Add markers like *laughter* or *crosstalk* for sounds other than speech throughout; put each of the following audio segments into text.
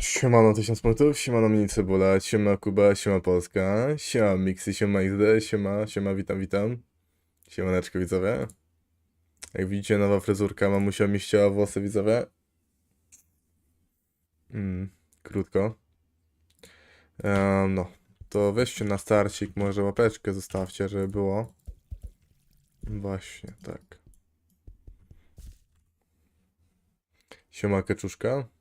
Siemano 1000 punktów, siemano mini cebula, siema Kuba, siema Polska, siema Mixy, siema XD, siema, siema, witam, witam. Siemaneczko widzowie. Jak widzicie nowa fryzurka, mamusia mi włosy widzowie. Mm, krótko. No, to weźcie na starcik, może łapeczkę zostawcie, żeby było. Właśnie, tak. Siema keczuszka.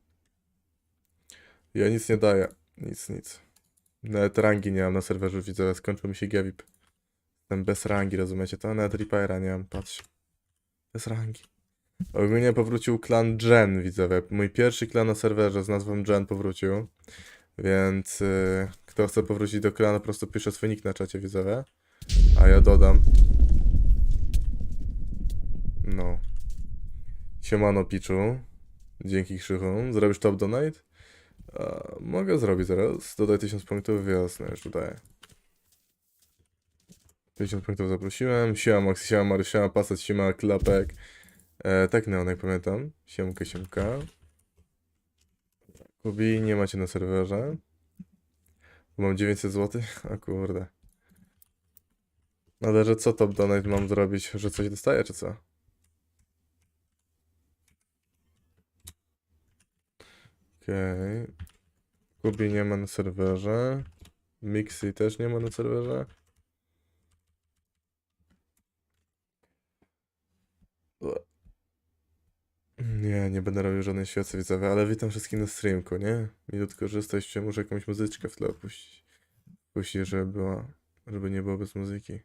Ja nic nie daję. Nic, nic. Nawet rangi nie mam na serwerze, widzę, skończył mi się Gavip. Jestem bez rangi, rozumiecie to? Nawet Reapera nie mam, patrz. Bez rangi. Ogólnie powrócił klan Gen, widzowie. Mój pierwszy klan na serwerze z nazwą Gen powrócił. Więc y, kto chce powrócić do klanu, po prostu pisze swój nick na czacie, widzowie. A ja dodam. No. Siemano Piczu. Dzięki Krzychu. Zrobisz top donate? Mogę zrobić zaraz. Dodaj 1000 punktów, jasne, już dodaję. 1000 punktów zaprosiłem. Siema Max, siema Mariusz, siema Pasat, siema Klapek. E, tak Neonek pamiętam. Siemka, siemka. Kubi, nie macie na serwerze. Mam 900 zł? A kurde. Ale że co top donate mam zrobić? Że coś dostaję, czy co? Okej. Kubi nie ma na serwerze. Mixy też nie ma na serwerze. Nie, nie będę robił żadnej świecy widzowie, ale witam wszystkich na streamku, nie? Minutko, że jesteście, muszę jakąś muzyczkę w tle opuścić. Puścić, żeby była, żeby nie było bez muzyki.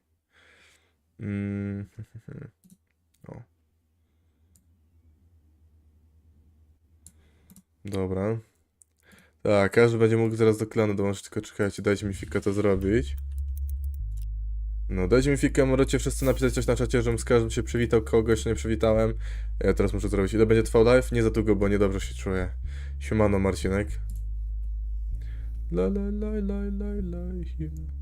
Mm. *laughs* O. Dobra. Tak, każdy będzie mógł zaraz do klanu dołączyć, tylko czekajcie, dajcie mi fika to zrobić. No, dajcie mi fika, możecie wszyscy napisać coś na czacie, żebym z każdym się przywitał, kogoś nie przywitałem. Ja teraz muszę zrobić. Ile będzie trwał live? Nie za długo, bo niedobrze się czuję. Siemano, Marcinek. La la la la la la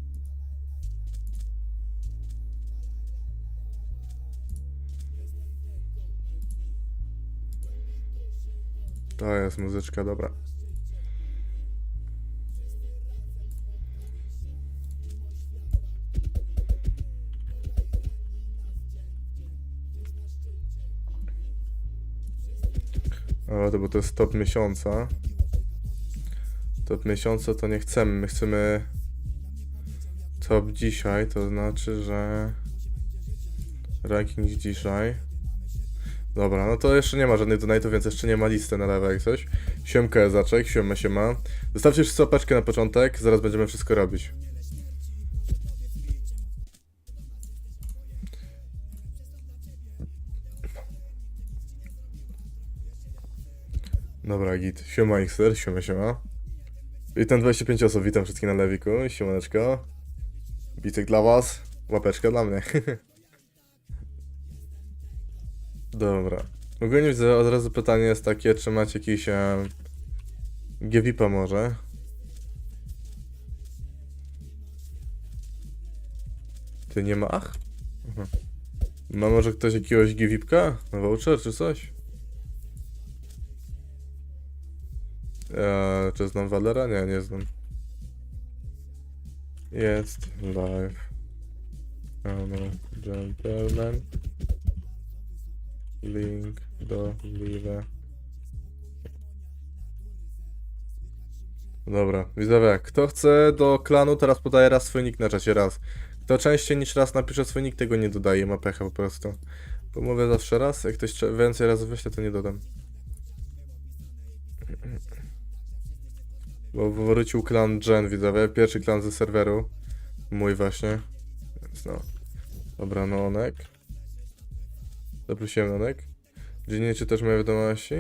To jest muzyczka, dobra. O, to bo to jest top miesiąca. Top miesiąca to nie chcemy. My chcemy top dzisiaj, to znaczy, że ranking dzisiaj. Dobra, no to jeszcze nie ma żadnych donate'ów, więc jeszcze nie ma listy na lewo jak coś. Siemka zaczek, siema siema. Zostawcie już łapeczkę na początek, zaraz będziemy wszystko robić. Dobra, git. Siema Xer, siema siema. Witam 25 osób, witam wszystkich na lewiku, siemaneczko. Bitek dla was, łapeczka dla mnie. *laughs* Dobra. Ogólnie widzę od razu pytanie jest takie, czy macie jakiś e, GVP może? Ty nie ma? Ach. Ma może ktoś jakiegoś GVPka? Voucher czy coś? Eee, czy znam Valera? Nie, nie znam. Jest live. Ano, gentleman. Link do live. Dobra, widzowie, kto chce do klanu, teraz podaje raz swój nick na czacie, raz. Kto częściej niż raz napisze swój nick, tego nie dodaje, ma pecha po prostu. Bo mówię zawsze raz, jak ktoś więcej razy wyśle, to nie dodam. Bo wrócił klan Gen, widzowie, pierwszy klan ze serweru. Mój właśnie. Więc no. Dobra, no Onek. Zaprosiłem Onek. Gdzie nie czytasz moje wiadomości?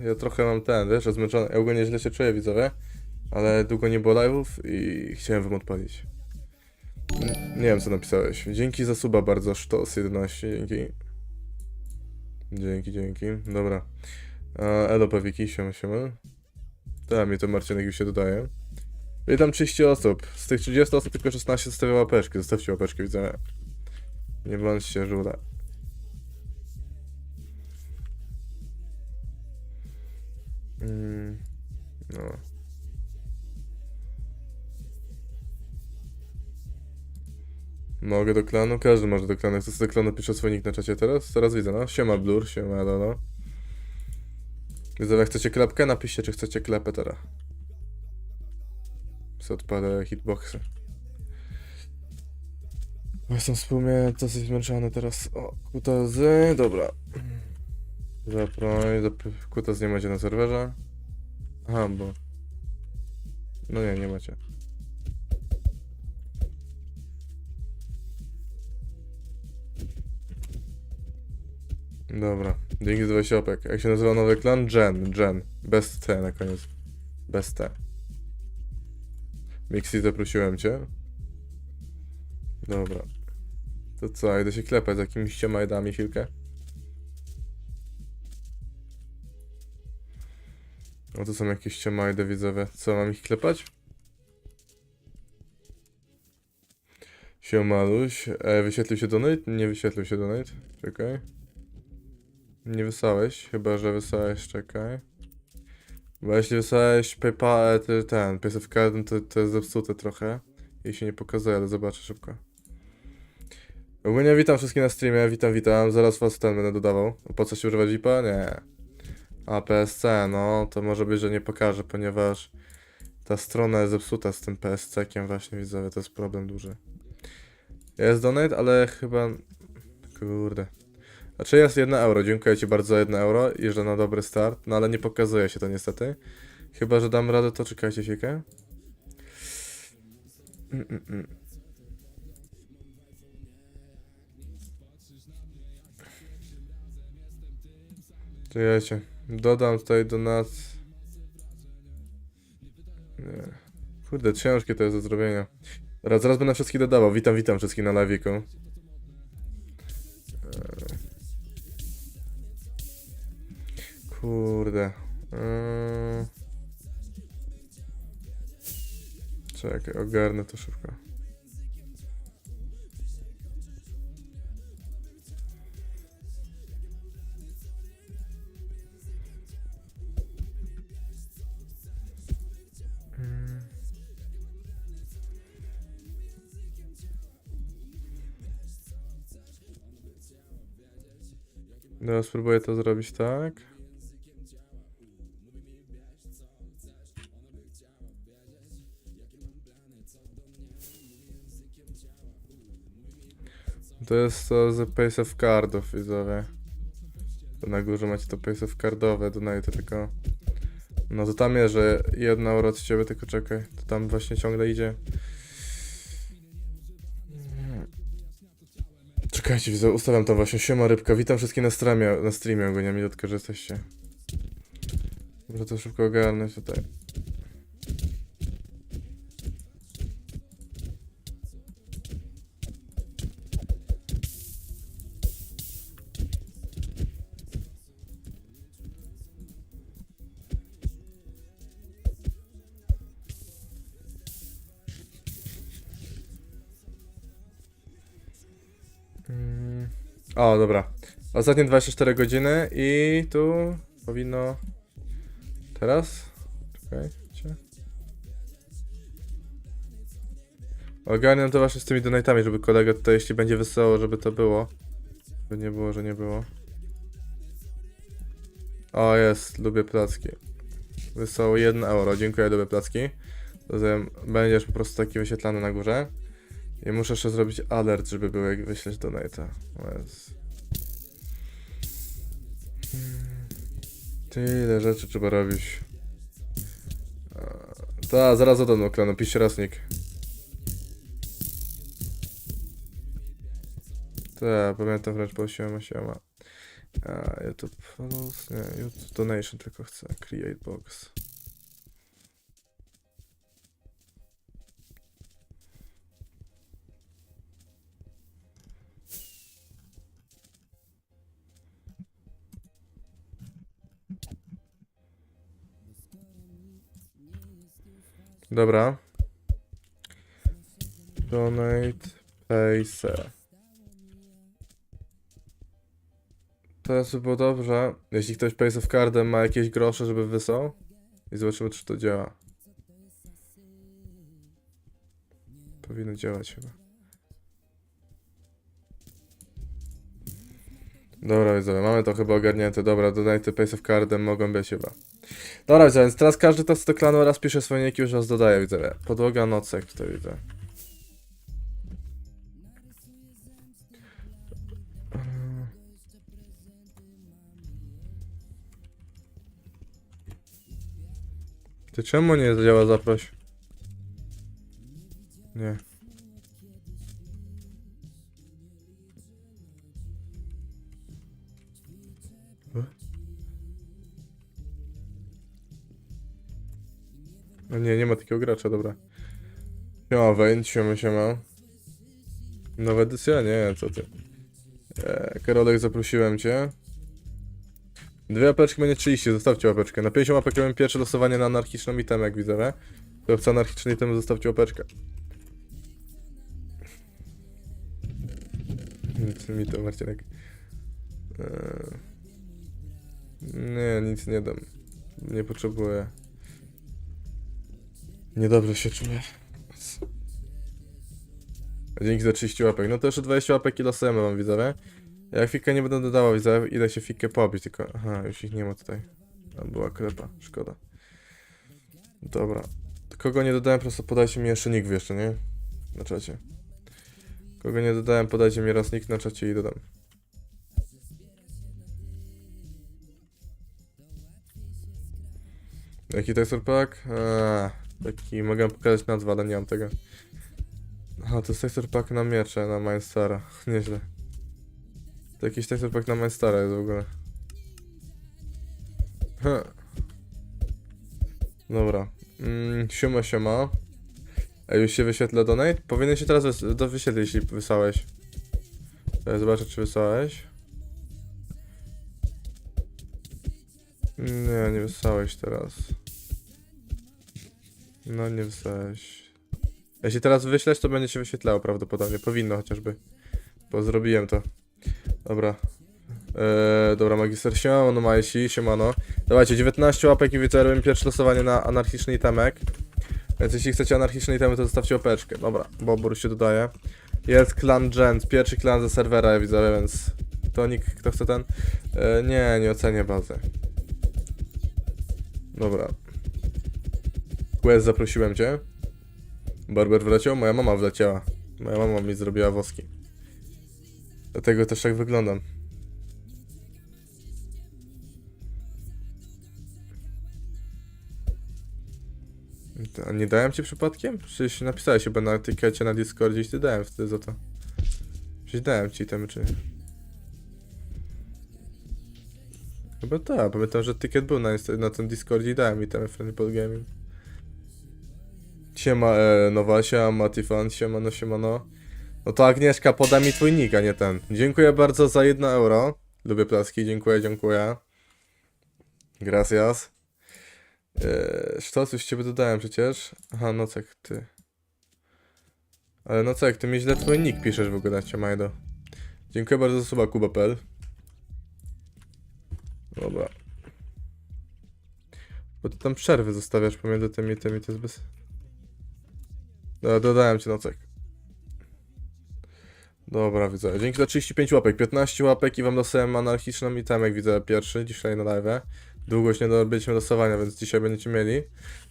Ja trochę mam ten, wiesz, zmęczony. Ja ogólnie źle się czuję, widzowie. Ale długo nie było live'ów i chciałem wam odpalić. Nie wiem, co napisałeś. Dzięki za suba bardzo, sztos 11, dzięki. Dzięki, dzięki. Dobra. Elo Pawiki, siema, siema. Tak, mnie to Marcinek już się dodaje. Witam 30 osób. Z tych 30 osób tylko 16 zostawia łapeczki. Zostawcie łapeczkę, widzę. Nie bądźcie żule. No. Mogę do klanu? Każdy może do klanu. Chcesz do klanu pisze swój na czacie teraz? Teraz widzę, no. Siema Blur, siema Lolo. Widzę, jak chcecie klepkę? Napiszcie, czy chcecie klepę teraz. Co odpada hitboxy. Bo Jestem wspólnie dosyć zmęczony teraz. O, kutazy, dobra. Zaproń, zap... kutas nie macie na serwerze. Aha, bo... No nie, nie macie. Dobra, dzięki za 20 opek. Jak się nazywa nowy klan? Gen, Gen. Bez T na koniec. Bez T. Mixi, zaprosiłem cię. Dobra. To co, idę się klepać z jakimiś ciemajdami chwilkę? O, to są jakieś ciemajdy widzowie. Co, mam ich klepać? Siemaluś. E, wyświetlił się donate? Nie wyświetlił się donate. Czekaj. Nie wysłałeś, chyba że wysłałeś, czekaj. Bo jeśli wysłałeś PayPal, ty- ten, PaySafe Card, to, to jest zepsute trochę. I się nie pokazuje, ale zobaczę szybko. Ogólnie witam wszystkich na streamie, witam, witam. Zaraz was ten będę dodawał. Co się używać VIPa? Nie. A PSC, no to może być, że nie pokażę, ponieważ ta strona jest zepsuta z tym PSC-kiem właśnie widzowie, to jest problem duży. Jest donate, ale chyba... Kurde. Znaczy jest 1 euro, dziękuję ci bardzo za 1 euro i że na dobry start, no ale nie pokazuje się to niestety. Chyba, że dam radę, to czekajcie chwilkę. Mm, mm, mm. Czekajcie, dodam tutaj do nas... Nie. Kurde, ciężkie to jest do zrobienia. Dobra, zaraz będę wszystkich dodawał. Witam, witam wszystkich na live'iku. Kurde. Yy... Czekaj, ogarnę to szybko. Dobra, spróbuję to zrobić tak. To jest to z Pace of Cardów, widzowie. To na górze macie to Pace of Cardowe, donate tylko. No to tam jest, że jedna euro od ciebie, tylko czekaj. To tam właśnie ciągle idzie. Czekajcie, widzę, ustawiam to właśnie. Siema rybka, witam wszystkich na streamie, na streamie ogólnie, milutko, że jesteście. Muszę to szybko ogarnąć tutaj. O, dobra. Ostatnie 24 godziny i tu powinno... Teraz? Czekajcie. Ogarniam to właśnie z tymi donatami, żeby kolega tutaj, jeśli będzie wesoło, żeby to było. Żeby nie było, że nie było. O, jest. Lubię placki. Wesoło 1 euro. Dziękuję, lubię placki. Będziesz po prostu taki wyświetlany na górze. I muszę jeszcze zrobić alert, żeby był jak wyśleć donate'a. Hmm. Tyle rzeczy trzeba robić. Ta, zaraz dodam klanu, piszcie raz nick. Tak, pamiętam wręcz po siema, siema. A, YouTube follows, nie, YouTube donation tylko chcę, create box. Dobra. Donate, pay, se. Teraz by było dobrze, jeśli ktoś Pace of Cardem ma jakieś grosze, żeby wysłał. I zobaczymy, czy to działa. Powinno działać chyba. Dobra, widzowie, mamy to chyba ogarnięte. Dobra, donaty Pace of Cardem mogą być chyba. Dobra, widzowie, więc teraz każdy to z tego klanu raz pisze swoje niki, już raz dodaje, widzowie. Podłoga, nocek tutaj widzę. Ty czemu nie zadziała zaproś? Nie. No nie, nie ma takiego gracza, dobra. Siema Wayne, siema, siema. Nowa edycja? Nie, co ty. E, Karolek, zaprosiłem cię. Dwie łapeczki będzie 30, zostawcie łapeczkę. Na 50 łapek robimy pierwsze losowanie na anarchiczną itemę, jak widzę, Kto chce anarchiczny item, zostawcie łapeczkę. Nic mi to, Marcinek. Eee... Nie, nic nie dam. Nie potrzebuję. Niedobrze się czuję. Dzięki za 30 łapek. No to jeszcze 20 łapek i losujemy wam, widzowie. Jak fikę nie będę dodała, widzę, idę się fikę pobić, tylko... Aha, już ich nie ma tutaj. Tam była klepa, szkoda. Dobra. Kogo nie dodałem, prosto podajcie mi jeszcze nick jeszcze, nie? Na czacie. Kogo nie dodałem, podajcie mi raz nick na czacie i dodam. Jaki texture pack? Eee, taki, mogę pokazać nazwę, ale nie mam tego. Aha, to jest texture pack na miecze, na Mindstar'a. *laughs* Nieźle. To jakiś texture pack na Mindstar'a jest w ogóle. Ha. Dobra. Mm, siema, siema. A już się wyświetla donate? Powinien się teraz wys do wyświetlić, jeśli wysłałeś. Ja zobaczę, czy wysłałeś. Nie, nie wysłałeś teraz. No, nie wysłałeś. Jeśli teraz wyślesz, to będzie się wyświetlało prawdopodobnie. Powinno chociażby. Bo zrobiłem to. Dobra. Eee, dobra, magister siemano, Majsi, siemano. Dawajcie, 19 łapek i robimy pierwsze losowanie na anarchiczny itemek. Więc jeśli chcecie anarchiczny itemy, to zostawcie łapeczkę. Dobra, Bobur się dodaje. Jest klan Gent, pierwszy klan ze serwera, ja widzę, więc... To nikt, kto chce ten? Eee, nie, nie ocenię bazy. Dobra. Quest, zaprosiłem cię. Barber wleciał? Moja mama wleciała. Moja mama mi zrobiła woski. Dlatego też tak wyglądam. A nie dałem ci przypadkiem? Przecież napisałeś chyba na etykiecie na Discordzie i ty dałem wtedy za to. Przecież dałem ci temy czy... Chyba tak, pamiętam, że etykiet był na, na tym Discordzie i dałem mi temy Friendly Pod Gaming. Siema, e, Nowasia, Matifan, siemano, siemano. No to Agnieszka, poda mi twój nick, a nie ten. Dziękuję bardzo za 1 euro. Lubię plaski, dziękuję, dziękuję. Gracias. Eee, sztos, już ciebie dodałem przecież. Aha, Nocek, ty. Ale Nocek, ty mi źle twój nick piszesz w ogóle, Ciamajdo. Dziękuję bardzo za suba, kuba.pl. Dobra. Bo ty tam przerwy zostawiasz pomiędzy tymi, tymi, to jest bez... Dodałem cię Nocek. Dobra, widzę. Dzięki za 35 łapek, 15 łapek i wam losowałem anarchiczną itemek, widzę pierwszy, dzisiaj na live. Długość nie dobyliśmy losowania, więc dzisiaj będziecie mieli.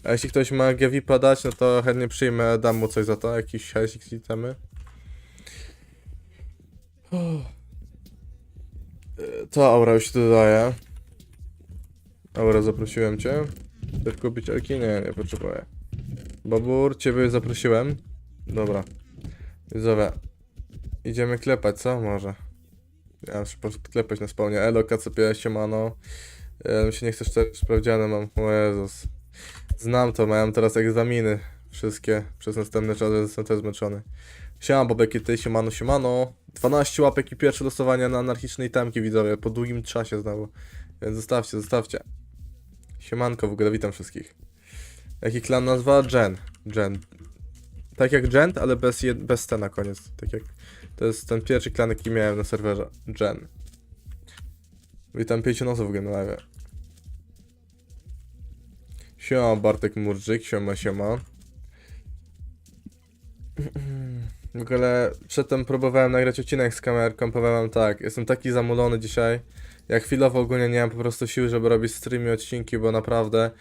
A jeśli ktoś ma GVIPa dać, no to chętnie przyjmę, dam mu coś za to, jakiś hajsik itemy. To aura już się dodaje. Aura, zaprosiłem cię. Chcesz kupić elki? Nie, nie potrzebuję. Babur, ciebie zaprosiłem. Dobra. Widzowie. Idziemy klepać, co? Może. Ja muszę po prostu klepać na spawnie. Elo, KCP, siemano. Ja mi się nie chcesz też sprawdziane mam. O Jezus. Znam to, miałem teraz egzaminy. Wszystkie przez następne czasy, jestem też zmęczony. Siema, Bobeki, ty, siemano, siemano. 12 łapek i pierwsze losowania na anarchicznej temki, widzowie, po długim czasie znowu. Więc zostawcie, zostawcie. Siemanko, w ogóle witam wszystkich. Jaki klan nazwa? Gen. Gen. Tak jak Gent, ale bez, jed- bez T na koniec. Tak jak... To jest ten pierwszy klan, jaki miałem na serwerze. Gen. Witam 5 osób live. Siema Bartek Murczyk, siema siema. W ogóle przedtem próbowałem nagrać odcinek z kamerką, powiem wam tak, jestem taki zamulony dzisiaj. Jak chwilowo ogólnie nie mam po prostu sił, żeby robić streamy, odcinki, bo naprawdę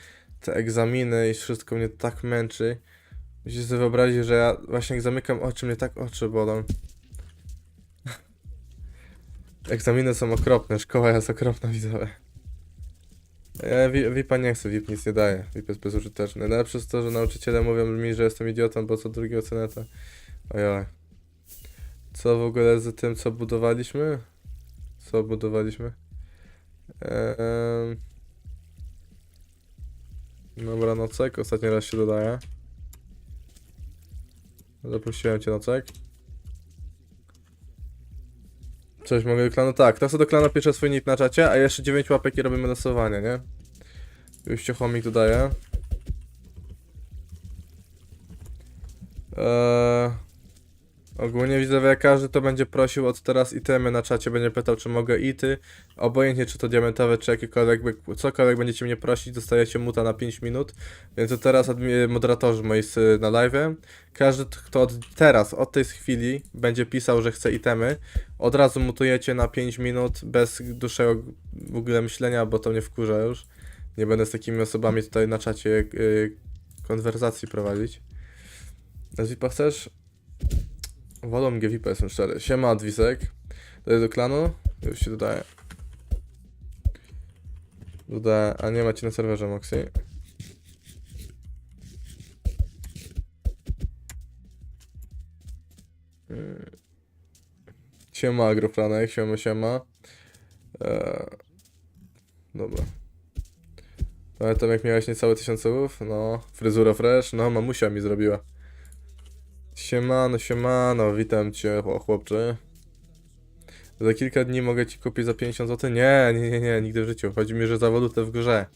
te egzaminy i wszystko mnie tak męczy. Musicie sobie wyobrazić, że ja właśnie jak zamykam oczy, mnie tak oczy bolą. *laughs* Egzaminy są okropne, szkoła jest okropna, widzowie. Ja Wi- VIP-a nie chcę, VIP nic nie daje. VIP jest bezużyteczny. Najlepsze jest to, że nauczyciele mówią mi, że jestem idiotą, bo co drugi ocenę to... Ojoj. Co w ogóle z tym, co budowaliśmy? Co budowaliśmy? Eee... Dobra, nocek. Ostatni raz się dodaje. Zaprosiłem cię, nocek. Coś mogę do klanu? Tak, teraz do klanu piszę swój nick na czacie, a jeszcze 9 łapek i robimy losowanie, nie? Już cię chomik dodaje. Eee, ogólnie widzę, że każdy to będzie prosił od teraz itemy na czacie, będzie pytał, czy mogę ity. Obojętnie, czy to diamentowe, czy jakiekolwiek, cokolwiek będziecie mnie prosić, dostajecie muta na 5 minut. Więc to teraz moderatorzy moi na live. Każdy, kto od teraz, od tej chwili będzie pisał, że chce itemy, od razu mutujecie na 5 minut bez dłuższego w ogóle myślenia, bo to mnie wkurza już. Nie będę z takimi osobami tutaj na czacie yy, konwersacji prowadzić. Z VIP-a chcesz? Wolą mnie VIP-a, jestem szczery. Siema, Adwisek. Dodaję do klanu? Już się dodaję. Dodaję, a nie macie na serwerze Moxie. Mm. Siema, Agrofranek, siema, siema. Eee, dobra. Pamiętam jak miałeś niecałe tysiąc słów? No, fryzura fresh, no mamusia mi zrobiła. Siemano, siemano, witam cię chło- chłopcze. Za kilka dni mogę ci kupić za 50 zł? Nie, nie, nie, nie, nigdy w życiu. Chodzi mi, że za walutę w grze.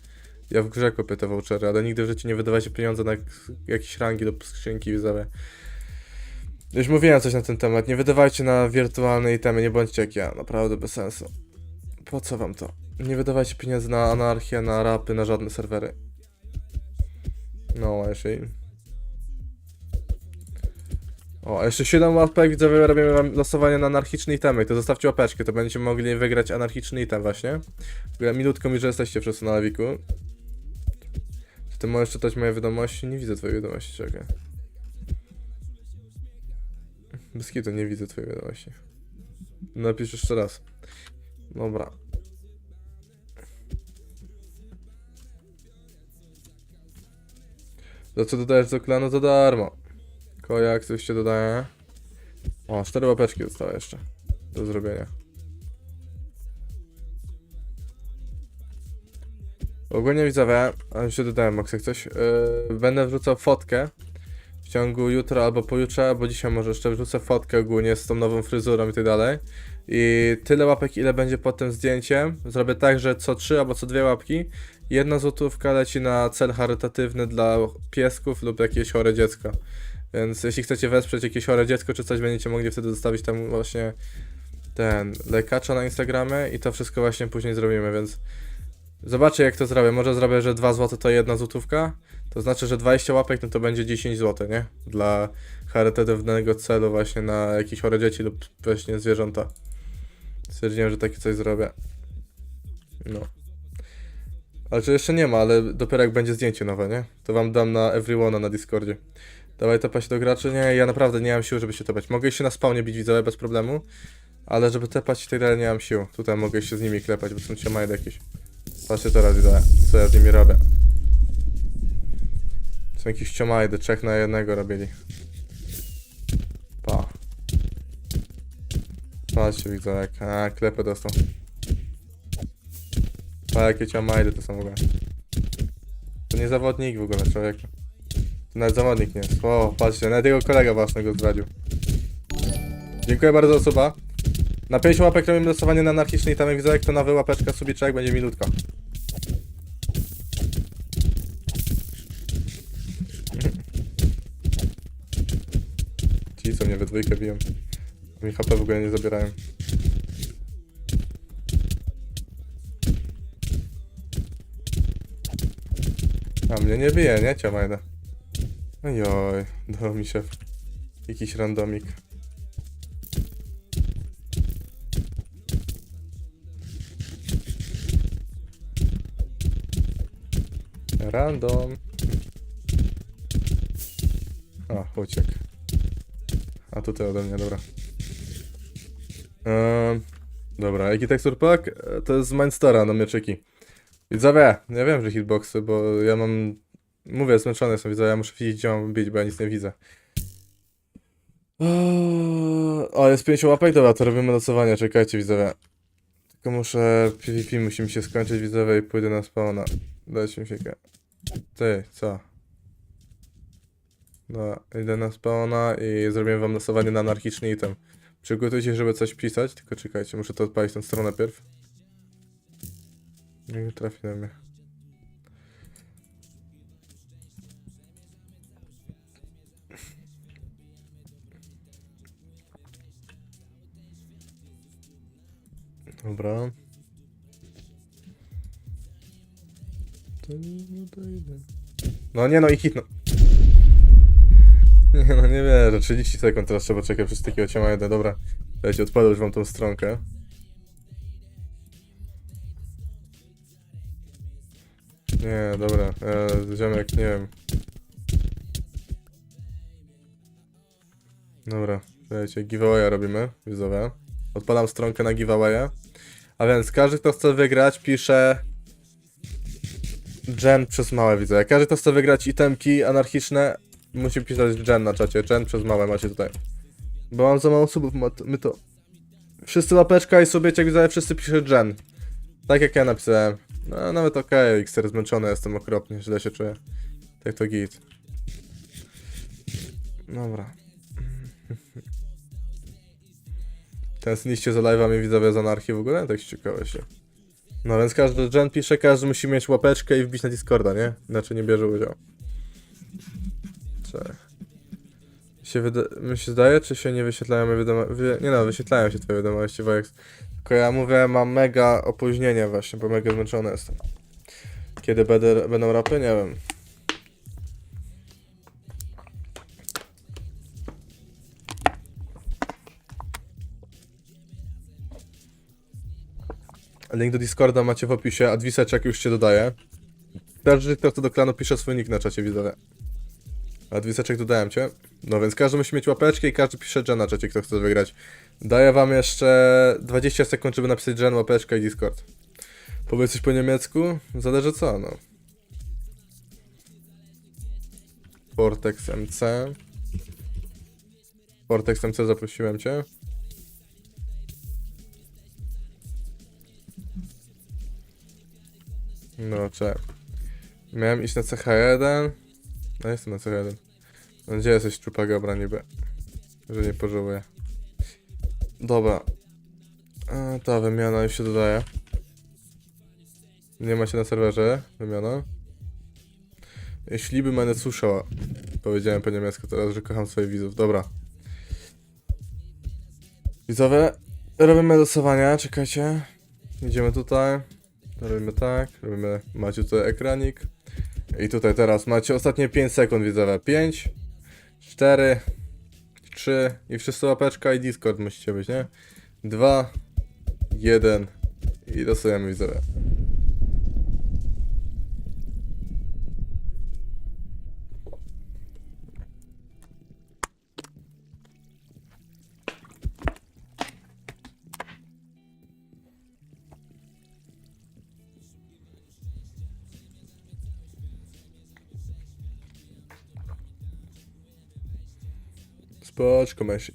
Ja w grze kupię te vouchery, ale nigdy w życiu nie wydawajcie pieniądze na jak- jakieś rangi do skrzynki widzowie. Już mówiłem coś na ten temat, nie wydawajcie na wirtualne itemy, nie bądźcie jak ja, naprawdę bez sensu. Po co wam to? Nie wydawajcie pieniędzy na anarchię, na rapy, na żadne serwery. No, jeszcze... O, jeszcze 7 łapek, widzowie, robimy wam losowanie na anarchiczny itemy, to zostawcie łapeczkę, to będziecie mogli wygrać anarchiczny item właśnie. Minutką mi, że jesteście wszyscy na. Czy ty możesz czytać moje wiadomości? Nie widzę twojej wiadomości, czekaj. Bez nie widzę twojej wiadomości. Napisz jeszcze raz. Dobra. Za co dodajesz do klanu? Za darmo. Kojak, coś się dodaje. O, cztery łapeczki zostały jeszcze. Do zrobienia. Ogólnie widzowie, już się dodałem, Max, jak coś. Yy, będę wrzucał fotkę w ciągu jutra albo pojutrze, albo dzisiaj może jeszcze wrzucę fotkę ogólnie z tą nową fryzurą i tak dalej. I tyle łapek, ile będzie pod tym zdjęciem. Zrobię tak, że co trzy albo co dwie łapki, jedna złotówka leci na cel charytatywny dla piesków lub jakieś chore dziecko. Więc jeśli chcecie wesprzeć jakieś chore dziecko czy coś, będziecie mogli wtedy zostawić tam właśnie ten lekacza na Instagramie i to wszystko właśnie później zrobimy, więc zobaczę jak to zrobię. Może zrobię, że 2 zł to jedna złotówka, to znaczy, że 20 łapek no to będzie 10 zł, nie? Dla charytatywnego celu właśnie na jakieś chore dzieci lub właśnie zwierzęta. Stwierdziłem, że takie coś zrobię. No. Ale czy jeszcze nie ma, ale dopiero jak będzie zdjęcie nowe, nie? To wam dam na everyone na Discordzie. Dawaj tepać do graczy? Nie, ja naprawdę nie mam sił, żeby się tepać. Mogę się na spawnie bić widzowie bez problemu, ale żeby tepać i tak nie mam sił. Tutaj mogę się z nimi klepać, bo są ciemajdy jakieś. Patrzcie teraz widzowie, co ja z nimi robię. Są jakieś ciomajdy, trzech na jednego robili. Pa. Patrzcie widzowie, jak a, klepę dostał. Pa, jakie ciomajdy to są w ogóle. To nie zawodnik w ogóle, człowiek. Nawet zawodnik nie. O, patrzcie, nawet jego kolega własnego zdradził. Dziękuję bardzo za suba. Na 5 łapek robimy losowanie na anarchiczny i tam jak widzę, jak to nowy łapeczka subiczek będzie minutka. Ci co mnie we dwójkę biją. Mi HP w ogóle nie zabierają. A mnie nie bije, nie? Ciamajda. Ojoj, dał mi się jakiś randomik. Random. A, uciekł. A tutaj ode mnie, dobra. Ehm, dobra, jaki tekstur pack? E, To jest z Mindstora na mieczyki. Widzowie, ja wiem, że hitboxy, bo ja mam... Mówię, zmęczony jestem, widzowie, ja muszę widzieć, gdzie mam bić, bo ja nic nie widzę. O, jest 5 łapek, dobra, to robimy losowanie, czekajcie, widzowie. Tylko muszę... PvP musi mi się skończyć, widzowie, i pójdę na spawna. Dajcie mi chwilkę. Ty, co? No, idę na spawna i zrobię wam losowanie na anarchiczny item. Przygotujcie, żeby coś pisać, tylko czekajcie, muszę to odpalić tę stronę pierw. Nie trafi na mnie. Dobra. To nie, no to. No nie no i hitno. *laughs* Nie no nie wierzę, 30 sekund teraz trzeba czekać przez takiego ciała jeden. Dobra, dajcie odpalę już wam tą stronkę. Nie, dobra, e, ziomek, nie wiem. Dobra, dajcie, giveawaya robimy, widzowie. Odpalam stronkę na giveawaya. A więc każdy, kto chce wygrać, pisze Gen przez małe widzę. Każdy, kto chce wygrać itemki anarchiczne, musi pisać Gen na czacie. Gen przez małe macie tutaj. Bo mam za mało subów, my to... Wszyscy łapeczka i subiecie, widzę, wszyscy pisze Gen. Tak jak ja napisałem. No nawet okej, Xer zmęczony jestem okropnie, źle się czuję. Tak to git. Dobra. *laughs* Tęskniście za live'ami widzowie z anarchii w ogóle? Tak ciekawe się. No więc każdy gen pisze, każdy musi mieć łapeczkę i wbić na Discorda, nie? Inaczej nie bierze udziału. Czekaj. Się. Mi się zdaje, czy się nie wyświetlają wiadomości? Wy... Nie no, wyświetlają się twoje wiadomości, Wojex. Tylko ja mówię, mam mega opóźnienie właśnie, bo mega zmęczony jestem. Kiedy będę, będą rapy? Nie wiem. Link do Discorda macie w opisie, a Dwiseczek już się dodaje. Każdy, kto chce do klanu, pisze swój nick na czacie, widzowie. A Dwiseczek dodałem cię. No więc każdy musi mieć łapeczkę i każdy pisze gen na czacie, kto chce wygrać. Daję wam jeszcze 20 sekund, żeby napisać gen, łapeczka i Discord. Powiedz coś po niemiecku? Zależy co, no. Vortex MC. Vortex MC zaprosiłem cię. No, cze. Miałem iść na CH1. No jestem na CH1. No gdzie jesteś, czupa gobra niby? Że nie pożałuję. Dobra. A, ta wymiana już się dodaje. Nie ma się na serwerze. Wymiana. Jeśli by mnie słyszała. Powiedziałem po niemiecku teraz, że kocham swoich widzów. Dobra. Widzowie, robimy losowania, czekajcie. Idziemy tutaj. Robimy tak, robimy, macie tutaj ekranik. I tutaj teraz macie ostatnie 5 sekund widzowie. 5, 4, 3 i wszyscy łapeczka i Discord musicie być, nie? 2, 1 i losujemy widzowie. Spoczko, Messi.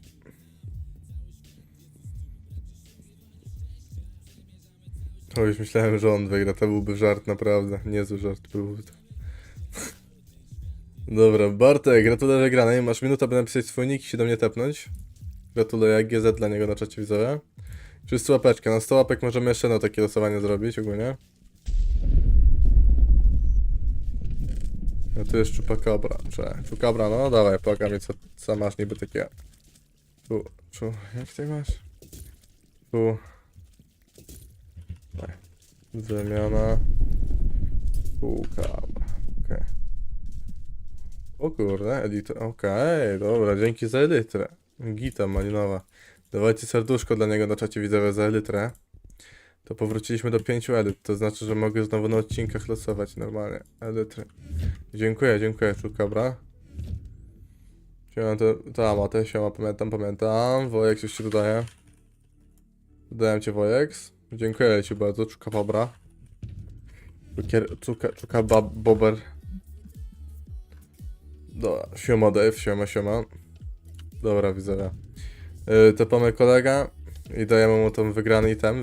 O, już myślałem, że on wygra. To byłby żart, naprawdę. Niezły żart byłby to. *laughs* Dobra, Bartek, gratuluję wygranej. Masz minutę, by napisać swój nick i się do mnie tepnąć. Gratuluję, GZ dla niego na czacie widzowie. Wszyscy łapeczkę. Na 100 łapek możemy jeszcze na takie losowanie zrobić ogólnie. Tu jest czupakabra. Cze, czupakabra, no dawaj, pokaż mi co, co masz niby takie. Tu, czu, jak ty masz? Tu. Daj. Wymiana. Czupakabra. okej. O kurde, edytor, okej, dobra, dzięki za elytrę. Gita malinowa. Dawajcie serduszko dla niego na czacie widzowie za elytrę. To powróciliśmy do pięciu edyt, to znaczy, że mogę znowu na odcinkach losować normalnie. Elytry. Dziękuję, dziękuję, Czulkabra. Siema, to, to Amatę, siema, pamiętam, pamiętam. Wojek już się dodaje. Dodałem cię, Wojeks. Dziękuję ci bardzo, Czukababra. Cukier, czuka, czuka bab. Dobra, siema Dave, siema, siema. Dobra, widzowie. Yy, to mamy kolega i dajemy mu tą wygrany item,